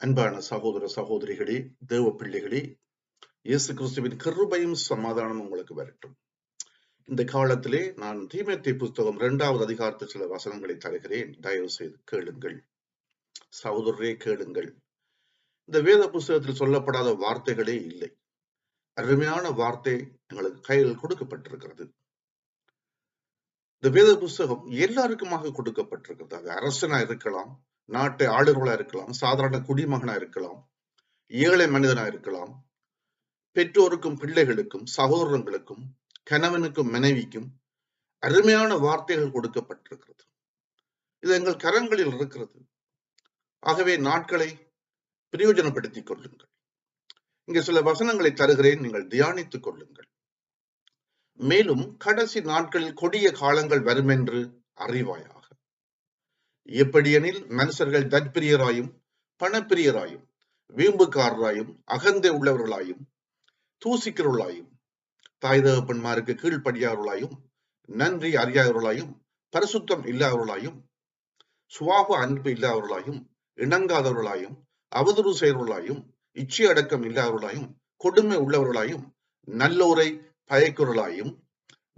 அன்பான சகோதர சகோதரிகளே தேவ பிள்ளைகளே இயேசு கிறிஸ்துவின் கருபையும் சமாதானம் உங்களுக்கு வரட்டும். இந்த காலத்திலே நான் தீமத்தை புஸ்தகம் இரண்டாவது அதிகாரத்தில் சில வசனங்களை தருகிறேன். தயவு செய்து கேளுங்கள். சகோதரரே கேளுங்கள். இந்த வேத புஸ்தகத்தில் சொல்லப்படாத வார்த்தைகளே இல்லை. அருமையான வார்த்தை எங்களுக்கு கையில் கொடுக்கப்பட்டிருக்கிறது. இந்த வேத புஸ்தகம் எல்லாருக்குமாக கொடுக்கப்பட்டிருக்கிறது. அது அரசனா இருக்கலாம் நாட்டு ஆளுநர்களா இருக்கலாம் சாதாரண குடிமகனா இருக்கலாம் ஏழை மனிதனா இருக்கலாம். பெற்றோருக்கும் பிள்ளைகளுக்கும் சகோதரங்களுக்கும் கணவனுக்கும் மனைவிக்கும் அருமையான வார்த்தைகள் கொடுக்கப்பட்டிருக்கிறது. இது எங்கள் கரங்களில் இருக்கிறது. ஆகவே நாட்களை பிரயோஜனப்படுத்திக் கொள்ளுங்கள். இங்கே சில வசனங்களை தருகிறேன் நீங்கள் தியானித்துக் கொள்ளுங்கள். மேலும் கடைசி நாட்களில் கொடிய காலங்கள் வரும் என்று அறிவாயா? எப்படியெனில் மனுஷர்கள் தற்பிரியராயும் பணப்பிரியராயும் வீம்புக்காரராயும் அகந்தை உள்ளவர்களாயும் தூசிக்கிறவர்களாயும் தாய் தகப்பன்மாருக்கு கீழ்ப்படியாதவர்களாயும் நன்றி அறியாதவர்களாயும் பரிசுத்தம் இல்லாதவர்களாயும் சுவாப அன்பு இல்லாதவர்களாயும் இணங்காதவர்களாயும் அவதூறு செய்தவர்களாயும் இச்சை அடக்கம் இல்லாதவர்களாயும் கொடுமை உள்ளவர்களாயும் நல்லோரை பயக்குறளாயும்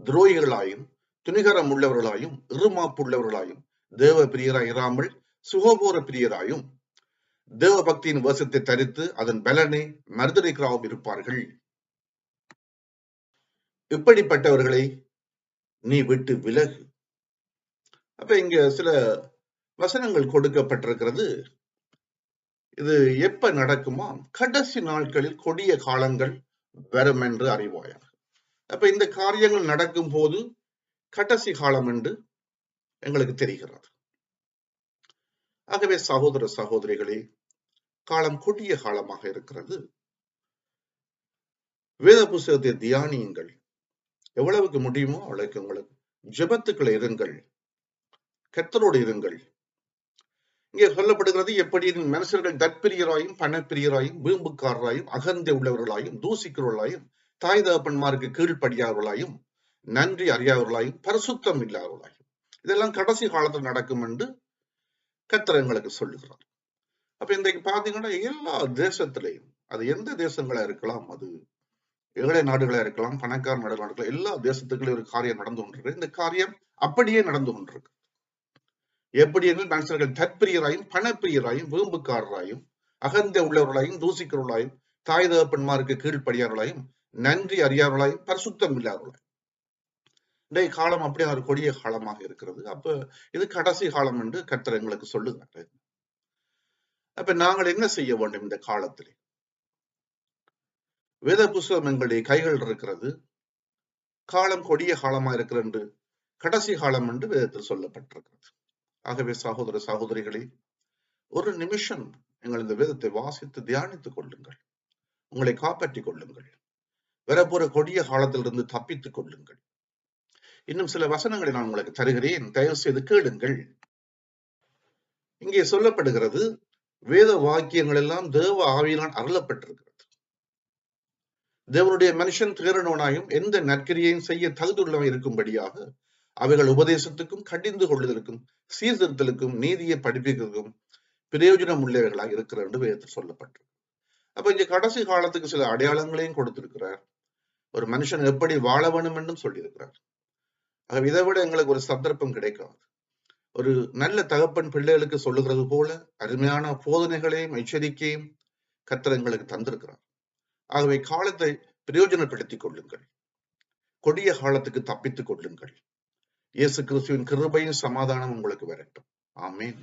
துரோகிகளாயும் துணிகரம் உள்ளவர்களாயும் இருமாப்புள்ளவர்களாயும் தேவ பிரியராய் இராமல் சுகபோர பிரியராயும் தேவ பக்தியின் வசத்தை தரித்து அதன் பலனை மறுதளிக்கிறாவும் இருப்பார்கள். இப்படிப்பட்டவர்களை நீ விட்டு விலகு. அப்ப இங்க சில வசனங்கள் கொடுக்கப்பட்டிருக்கிறது. இது எப்ப நடக்குமா கடைசி நாட்களில் கொடிய காலங்கள் வரும் என்று அறிவாயாக. அப்ப இந்த காரியங்கள் நடக்கும் போது கடைசி காலம் என்று? எங்களுக்கு தெரிகிறது. ஆகவே சகோதர சகோதரிகளே காலம் கொடிய காலமாக இருக்கிறது. வேத புஸ்தகத்தை தியானியுங்கள். எவ்வளவுக்கு முடியுமோ அவ்வளவுக்கு உங்களுக்கு ஜெபத்துக்களை இருங்கள். கத்தரோடு இருங்கள். இங்கே சொல்லப்படுகிறது எப்படி மனுஷர்கள் தற்பிரியராயும் பணப்பிரியராயும் வீம்புக்காரராயும் அகந்தை உள்ளவர்களாயும் தூசிக்கிறவர்களாயும் தாய் தகப்பன்மாருக்கு கீழ்ப்படியாதவர்களாயும் நன்றி அறியாதவர்களாயும் பரிசுத்தம் இல்லாதவர்களாயும். இதெல்லாம் கடைசி காலத்தில் நடக்கும் என்று கத்தர் எங்களுக்கு சொல்லுகிறார். அப்ப இன்றைக்கு பாத்தீங்கன்னா எல்லா தேசத்திலையும் அது எந்த தேசங்களா இருக்கலாம் அது ஏழை நாடுகளா இருக்கலாம் பணக்கார நாடுகளா இருக்கலாம் எல்லா தேசத்துக்குள்ளே ஒரு காரியம் நடந்து கொண்டிருக்கு. இந்த காரியம் அப்படியே நடந்து கொண்டிருக்கு. எப்படி என்று மனுஷர்கள் தற்பிரியராயும் பணப்பிரியராயும் வீம்புக்காரராயும் அகந்த உள்ளவர்களாயும் தூசிக்கிறவர்களாயும் தாய் தகப்பன்மாருக்கு கீழ்ப்படியார்களாயும் நன்றி அறியாதவர்களாயும் பரிசுத்தம் இல்லாதவர்களாயும். இன்றைய காலம் அப்படியே ஒரு கொடிய காலமாக இருக்கிறது. அப்ப இது கடைசி காலம் என்று கர்த்தர் எங்களுக்கு சொல்லுகிறாரு. அப்ப நாங்கள் என்ன செய்ய வேண்டும் இந்த காலத்திலே? வேத புஸ்தகம் எங்களுடைய கைகள் இருக்கிறது. காலம் கொடிய காலமா இருக்கிறது என்று கடைசி காலம் என்று வேதத்தில் சொல்லப்பட்டிருக்கிறது. ஆகவே சகோதர சகோதரிகளே ஒரு நிமிஷம் எங்கள் இந்த வேதத்தை வாசித்து தியானித்துக் கொள்ளுங்கள். உங்களை காப்பாற்றிக் கொள்ளுங்கள். வரப்போற கொடிய காலத்திலிருந்து தப்பித்துக் கொள்ளுங்கள். இன்னும் சில வசனங்களை நான் உங்களுக்கு தருகிறேன். தயவு செய்து கேளுங்கள். இங்கே சொல்லப்படுகிறது வேத வாக்கியங்கள் எல்லாம் தேவ ஆவியினால் அருளப்பட்டிருக்கிறது. தேவனுடைய மனுஷன் தேரனவனாயும் எந்த நற்கிரியையும் செய்ய தகுதியுள்ளவன் இருக்கும்படியாக அவைகள் உபதேசத்துக்கும் கடிந்து கொள்ளுதலுக்கும் சீர்திருத்தலுக்கும் நீதியை படிப்பிக்கிறதுக்கும் பிரயோஜனம் உள்ளவர்களாக இருக்கிற என்று வேதத்தில் சொல்லப்பட்டிருக்கு. அப்ப இங்க கடைசி காலத்துக்கு சில அடையாளங்களையும் கொடுத்திருக்கிறார். ஒரு மனுஷன் எப்படி வாழ வேண்டும் என்றும் சொல்லியிருக்கிறார். இதை விட எங்களுக்கு ஒரு சந்தர்ப்பம் கிடைக்காது ஒரு நல்ல தகப்பன் பிள்ளைகளுக்கு சொல்லுகிறது போல அருமையான போதனைகளையும் எச்சரிக்கையும் கத்தர் எங்களுக்கு தந்திருக்கிறார். ஆகவே காலத்தை பிரயோஜனப்படுத்திக் கொள்ளுங்கள். கொடிய காலத்துக்கு தப்பித்துக் கொள்ளுங்கள். இயேசு கிறிஸ்துவின் கிருபையும் சமாதானம் உங்களுக்கு வரட்டும். ஆமேன்.